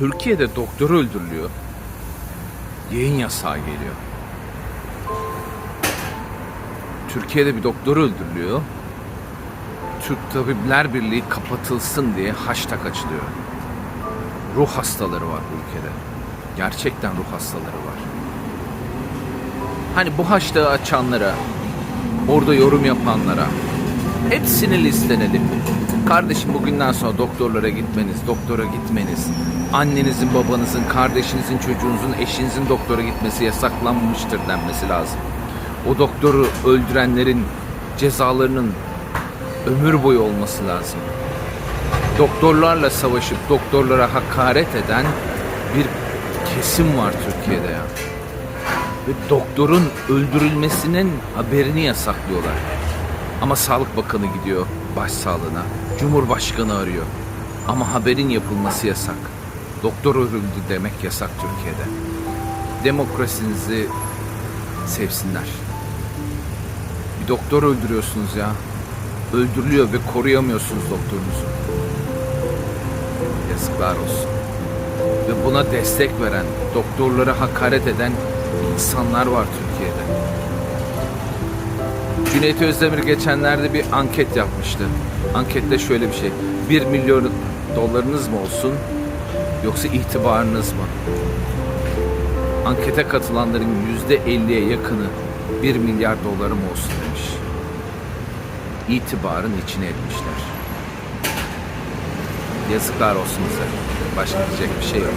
Türkiye'de doktor öldürülüyor. Yayın yasağı geliyor. Türkiye'de bir doktor öldürülüyor. Türk Tabipler Birliği kapatılsın diye hashtag açılıyor. Ruh hastaları var bu ülkede. Gerçekten ruh hastaları var. Hani bu hashtag'ı açanlara, orada yorum yapanlara hepsini listeledim. Kardeşim bugünden sonra doktorlara gitmeniz, doktora gitmeniz, annenizin, babanızın, kardeşinizin, çocuğunuzun, eşinizin doktora gitmesi yasaklanmıştır denmesi lazım. O doktoru öldürenlerin cezalarının ömür boyu olması lazım. Doktorlarla savaşıp doktorlara hakaret eden bir kesim var Türkiye'de ya. Ve doktorun öldürülmesinin haberini yasaklıyorlar. Ama Sağlık Bakanı gidiyor başsağlığına. Cumhurbaşkanı arıyor. Ama haberin yapılması yasak. Doktor öldürüldü demek yasak Türkiye'de. Demokrasinizi sevsinler. Bir doktor öldürüyorsunuz ya. Öldürülüyor ve koruyamıyorsunuz doktorunuzu. Yazıklar olsun. Ve buna destek veren, doktorlara hakaret eden insanlar var Türkiye'de. Cüneyt Özdemir geçenlerde bir anket yapmıştı. Ankette şöyle bir şey. 1 milyon dolarınız mı olsun yoksa itibarınız mı? Ankete katılanların %50'ye yakını 1 milyar dolarım olsun demiş. İtibarın içine etmişler. Yazıklar olsun size. Başka diyecek bir şey yok.